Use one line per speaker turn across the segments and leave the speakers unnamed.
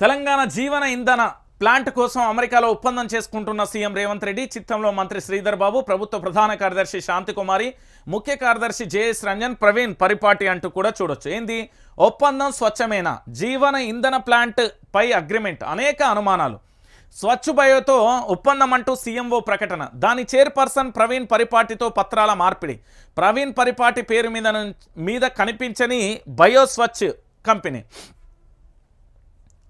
తెలంగాణ జీవన ఇంధన ప్లాంట్ కోసం అమెరికాలో ఒప్పందం చేసుకుంటున్న సీఎం రేవంత్ రెడ్డి చిత్తంలో మంత్రి శ్రీధర్ బాబు ప్రభుత్వ ప్రధాన కార్యదర్శి శాంతికుమారి ముఖ్య కార్యదర్శి జేఎస్ రంజన్ ప్రవీణ్ పరిపాటి అంటూ కూడా చూడొచ్చు. ఏంది? ఒప్పందం స్వచ్ఛమైన? జీవన ఇంధన ప్లాంట్ పై అగ్రిమెంట్. అనేక అనుమానాలు. స్వచ్ఛ బయోతో ఒప్పందం అంటూ సీఎంఓ ప్రకటన. దాని చైర్పర్సన్ ప్రవీణ్ పరిపాటితో పత్రాల మార్పిడి. ప్రవీణ్ పరిపాటి పేరు మీద మీద కనిపించని బయో స్వచ్ఛ కంపెనీ.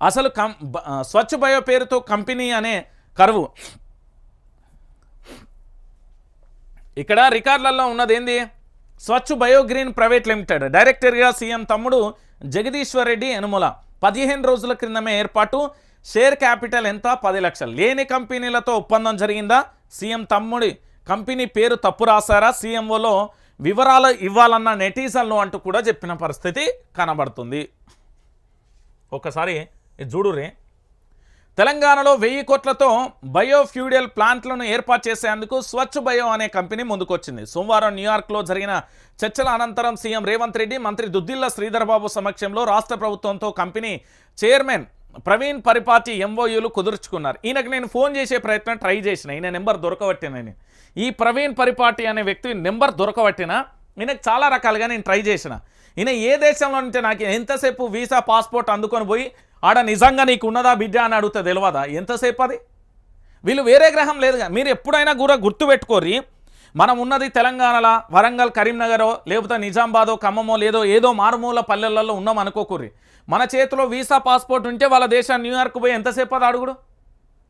అసలు కం బ- స్వచ్ఛ బయో పేరుతో కంపెనీ అనే కరువు. ఇక్కడ రికార్డులలో ఉన్నది ఏంది స్వచ్ఛ బయోగ్రీన్ ప్రైవేట్ లిమిటెడ్. డైరెక్టర్గా సీఎం తమ్ముడు జగదీశ్వర్ రెడ్డి యనుమల. పదిహేను రోజుల క్రిందమే ఏర్పాటు. షేర్ క్యాపిటల్ ఎంత? పది లక్షలు. లేని కంపెనీలతో ఒప్పందం జరిగిందా? సీఎం తమ్ముడి కంపెనీ పేరు తప్పు రాశారా? సీఎంఓలో వివరాలు ఇవ్వాలన్న నెటిజన్లు అంటూ కూడా చెప్పిన పరిస్థితి కనబడుతుంది. ఒకసారి ఇది చూడురే తెలంగాణలో వెయ్యి కోట్లతో బయోఫ్యూడియల్ ప్లాంట్లను ఏర్పాటు చేసేందుకు స్వచ్ఛ బయో అనే కంపెనీ ముందుకొచ్చింది. సోమవారం న్యూయార్క్లో జరిగిన చర్చల అనంతరం సీఎం రేవంత్ రెడ్డి మంత్రి దుద్దిల్ల శ్రీధర్బాబు సమక్షంలో రాష్ట్ర ప్రభుత్వంతో కంపెనీ చైర్మన్ ప్రవీణ్ పరిపాటి ఎంఓయూలు కుదుర్చుకున్నారు. ఈయనకు నేను ఫోన్ చేసే ప్రయత్నం ట్రై చేసిన. ఈయన నెంబర్ దొరకబట్టినని ఈ ప్రవీణ్ పరిపాటి అనే వ్యక్తి నెంబర్ దొరకబట్టిన ఈయనకు చాలా రకాలుగా నేను ట్రై చేసిన. ఈయన ఏ దేశంలో ఉంటే నాకు ఎంతసేపు వీసా పాస్పోర్ట్ అందుకొని పోయి ఆడ నిజంగా నీకు ఉన్నదా బిడ్డ అని అడిగితే తెలియదా ఎంతసేపు అది వీళ్ళు వేరే గ్రహం లేదుగా మీరు ఎప్పుడైనా కూడా గుర్తుపెట్టుకోరి మనం ఉన్నది తెలంగాణలో వరంగల్ కరీంనగరో లేకపోతే నిజామాబాదో ఖమ్మమో లేదో ఏదో మారుమూల పల్లెలలో ఉన్నాం అనుకోకూరి మన చేతిలో వీసా పాస్పోర్ట్ ఉంటే వాళ్ళ దేశాన్ని న్యూయార్క్ పోయి ఎంతసేపు అది అడుగుడు?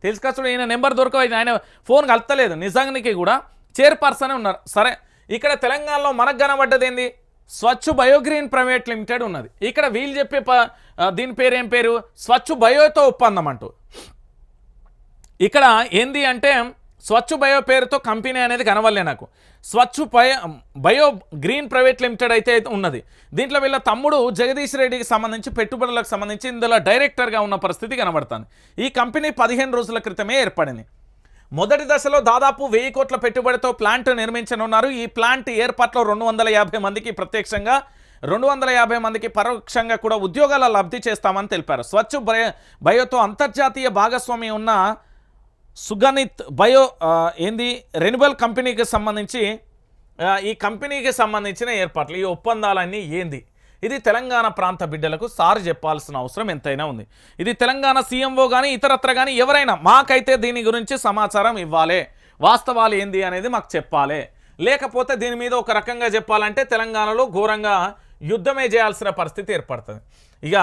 తెలుసుకొచ్చుడు ఈయన నెంబర్ దొరకవైంది ఆయన ఫోన్ కలతలేదు. నిజానికి కూడా చైర్పర్సనే ఉన్నారు. సరే ఇక్కడ తెలంగాణలో మనకు కనబడ్డది ఏంది? స్వచ్ఛ బయోగ్రీన్ ప్రైవేట్ లిమిటెడ్ ఉన్నది. ఇక్కడ వీళ్ళు చెప్పే ప దీని పేరు ఏం పేరు? స్వచ్ఛ బయోతో ఒప్పందం అంటూ. ఇక్కడ ఏంది అంటే స్వచ్ఛ బయో పేరుతో కంపెనీ అనేది కనవల్లే నాకు. Swachha bio bio green private limited అయితే ఉన్నది. దీంట్లో వీళ్ళ తమ్ముడు జగదీష్ రెడ్డికి సంబంధించి పెట్టుబడులకు సంబంధించి ఇందులో డైరెక్టర్గా ఉన్న పరిస్థితి కనబడుతుంది. ఈ కంపెనీ పదిహేను రోజుల క్రితమే ఏర్పడింది. మొదటి దశలో దాదాపు వెయ్యి కోట్ల పెట్టుబడితో ప్లాంట్ నిర్మించనున్నారు. ఈ ప్లాంట్ ఏర్పాట్లో రెండు వందల యాభై మందికి ప్రత్యక్షంగా రెండు వందల యాభై మందికి పరోక్షంగా కూడా ఉద్యోగాల లబ్ధి చేస్తామని తెలిపారు. స్వచ్ఛ బయోతో అంతర్జాతీయ భాగస్వామి ఉన్న సుగణిత్ బయో ఏంది? రెన్యుబల్ కంపెనీకి సంబంధించి ఈ కంపెనీకి సంబంధించిన ఏర్పాట్లు ఈ ఒప్పందాలన్నీ ఏంది? ఇది తెలంగాణ ప్రాంత బిడ్డలకు సార్ చెప్పాల్సిన అవసరం ఎంతైనా ఉంది. ఇది తెలంగాణ సీఎంఓ కానీ ఇతరత్ర కానీ ఎవరైనా మాకైతే దీని గురించి సమాచారం ఇవ్వాలి. వాస్తవాలు ఏంది అనేది మాకు చెప్పాలి. లేకపోతే దీని మీద ఒక రకంగా చెప్పాలంటే తెలంగాణలో ఘోరంగా యుద్ధమే చేయాల్సిన పరిస్థితి ఏర్పడుతుంది. ఇక